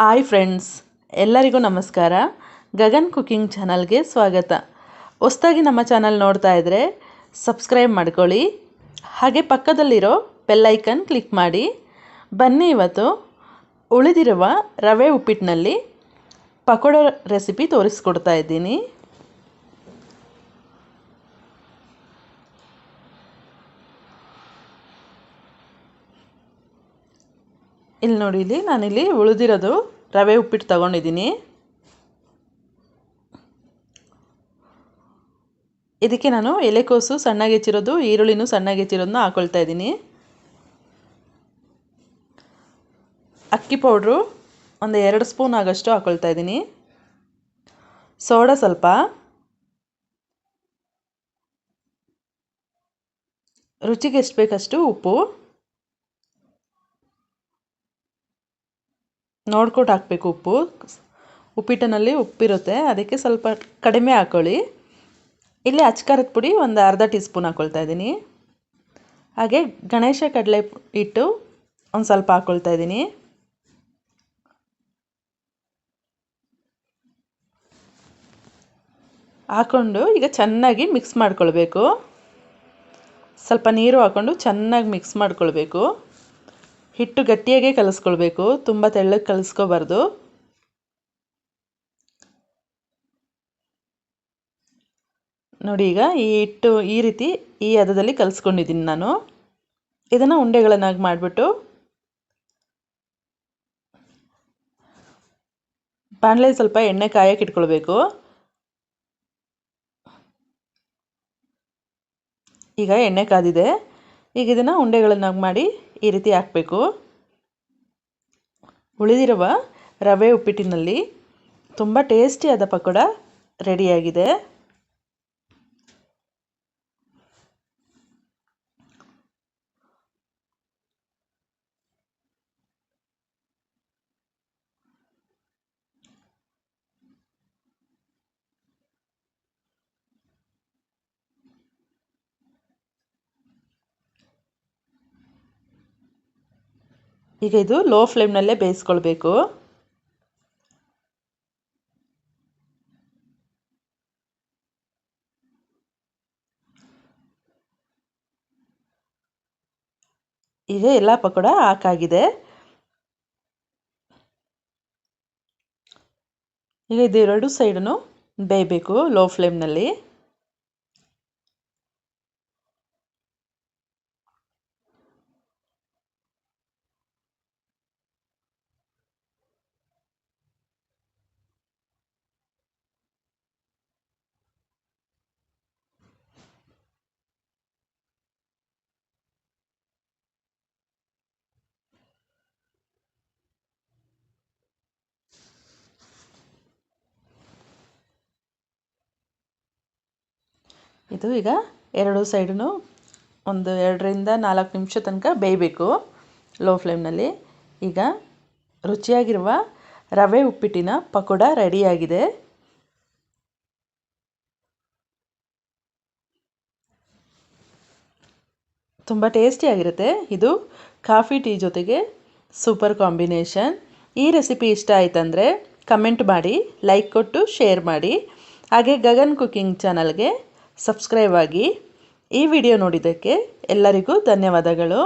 Hi friends ಎಲ್ಲರಿಗೂ ನಮಸ್ಕಾರ. Gagan cooking ಚಾನಲ್ಗೆ ಸ್ವಾಗತ. ಹೊಸ್ದಾಗಿ ನಮ್ಮ ಚಾನಲ್ ನೋಡ್ತಾ ಇದ್ದರೆ ಸಬ್ಸ್ಕ್ರೈಬ್ ಮಾಡ್ಕೊಳ್ಳಿ. ಹಾಗೆ ಪಕ್ಕದಲ್ಲಿರೋ ಬೆಲ್ಲೈಕನ್ ಕ್ಲಿಕ್ ಮಾಡಿ. ಬನ್ನಿ ಇವತ್ತು ಉಳಿದಿರುವ ರವೆ ಉಪ್ಪಿಟ್ಟಿನಲ್ಲಿ ಪಕೋಡ ರೆಸಿಪಿ ತೋರಿಸ್ಕೊಡ್ತಾ ಇದ್ದೀನಿ. ಇಲ್ಲಿ ನೋಡಿ, ಇಲ್ಲಿ ನಾನಿಲ್ಲಿ ಉಳಿದಿರೋದು ರವೆ ಉಪ್ಪಿಟ್ಟು ತಗೊಂಡಿದ್ದೀನಿ. ಇದಕ್ಕೆ ನಾನು ಎಲೆಕೋಸು ಸಣ್ಣಗೆ ಹೆಚ್ಚಿರೋದು, ಈರುಳ್ಳಿನೂ ಸಣ್ಣಗೆ ಹೆಚ್ಚಿರೋದನ್ನ ಹಾಕೊಳ್ತಾ ಇದ್ದೀನಿ. ಅಕ್ಕಿ ಪೌಡ್ರು ಒಂದು ಎರಡು ಸ್ಪೂನ್ ಆಗೋಷ್ಟು ಹಾಕೊಳ್ತಾ ಇದ್ದೀನಿ. ಸೋಡಾ ಸ್ವಲ್ಪ. ರುಚಿಗೆ ಎಷ್ಟು ಬೇಕಷ್ಟು ಉಪ್ಪು. ನೋಡ್ಕೊಂಡು ಹಾಕಬೇಕು ಉಪ್ಪು. ಉಪ್ಪಿಟ್ಟಿನಲ್ಲಿ ಉಪ್ಪಿರುತ್ತೆ. ಅದಕ್ಕೆ ಸ್ವಲ್ಪ ಕಡಿಮೆ ಹಾಕ್ಕೊಳ್ಳಿ ಇಲ್ಲಿ ಅಚ್ಕಾರದ ಪುಡಿ ಒಂದು ಅರ್ಧ ಟೀ ಸ್ಪೂನ್ ಹಾಕ್ಕೊಳ್ತಾ ಇದ್ದೀನಿ. ಹಾಗೆ ಗಣೇಶ ಕಡಲೆ ಹಿಟ್ಟು ಒಂದು ಸ್ವಲ್ಪ ಹಾಕ್ಕೊಳ್ತಾ ಇದ್ದೀನಿ. ಹಾಕ್ಕೊಂಡು ಈಗ ಚೆನ್ನಾಗಿ ಮಿಕ್ಸ್ ಮಾಡ್ಕೊಳ್ಬೇಕು. ಸ್ವಲ್ಪ ನೀರು ಹಾಕ್ಕೊಂಡು ಚೆನ್ನಾಗಿ ಮಿಕ್ಸ್ ಮಾಡ್ಕೊಳ್ಬೇಕು. ಹಿಟ್ಟು ಗಟ್ಟಿಯಾಗೆ ಕಲಿಸ್ಕೊಳ್ಬೇಕು. ತುಂಬ ತೆಳ್ಳಗೆ ಕಲಿಸ್ಕೋಬಾರ್ದು. ನೋಡಿ ಈಗ ಈ ಹಿಟ್ಟು ಈ ರೀತಿ ಈ ಹದದಲ್ಲಿ ಕಲಿಸ್ಕೊಂಡಿದ್ದೀನಿ ನಾನು. ಇದನ್ನು ಉಂಡೆಗಳನ್ನಾಗಿ ಮಾಡಿಬಿಟ್ಟು ಬಾಣಲೆ ಸ್ವಲ್ಪ ಎಣ್ಣೆ ಕಾಯಕ್ಕೆ ಇಟ್ಕೊಳ್ಬೇಕು. ಈಗ ಎಣ್ಣೆ ಕಾದಿದೆ. ಈಗ ಇದನ್ನು ಉಂಡೆಗಳನ್ನಾಗಿ ಮಾಡಿ ಈ ರೀತಿ ಹಾಕಬೇಕು. ಉಳಿದಿರುವ ರವೆ ಉಪ್ಪಿಟ್ಟಿನಲ್ಲಿ ತುಂಬ ಟೇಸ್ಟಿಯಾದ ಪಕೋಡ ರೆಡಿಯಾಗಿದೆ. ಈಗ ಇದು ಲೋ ಫ್ಲೇಮ್ನಲ್ಲೇ ಬೇಯಿಸ್ಕೊಳ್ಬೇಕು. ಈಗ ಎಲ್ಲ ಪಕೋಡ ಹಾಕಾಗಿದೆ. ಈಗ ಇದು ಎರಡು ಸೈಡನ್ನು ಬೇಯಬೇಕು ಲೋ ಫ್ಲೇಮ್ನಲ್ಲಿ ಇದು ಈಗ ಎರಡು ಸೈಡೂ ಒಂದು ಎರಡರಿಂದ ನಾಲ್ಕು ನಿಮಿಷ ತನಕ ಬೇಯಬೇಕು ಲೋ ಫ್ಲೇಮ್ನಲ್ಲಿ. ಈಗ ರುಚಿಯಾಗಿರುವ ರವೆ ಉಪ್ಪಿಟ್ಟಿನ ಪಕೋಡ ರೆಡಿಯಾಗಿದೆ. ತುಂಬ ಟೇಸ್ಟಿಯಾಗಿರುತ್ತೆ. ಇದು ಕಾಫಿ ಟೀ ಜೊತೆಗೆ ಸೂಪರ್ ಕಾಂಬಿನೇಷನ್. ಈ ರೆಸಿಪಿ ಇಷ್ಟ ಆಯ್ತಂದರೆ ಕಮೆಂಟ್ ಮಾಡಿ, ಲೈಕ್ ಕೊಟ್ಟು, ಶೇರ್ ಮಾಡಿ. ಹಾಗೆ ಗಗನ್ ಕುಕ್ಕಿಂಗ್ ಚಾನಲ್ಗೆ ಸಬ್ಸ್ಕ್ರೈಬ್ ಆಗಿ ಈ ವಿಡಿಯೋ ನೋಡಿದ್ದಕ್ಕೆ ಎಲ್ಲರಿಗೂ ಧನ್ಯವಾದಗಳು.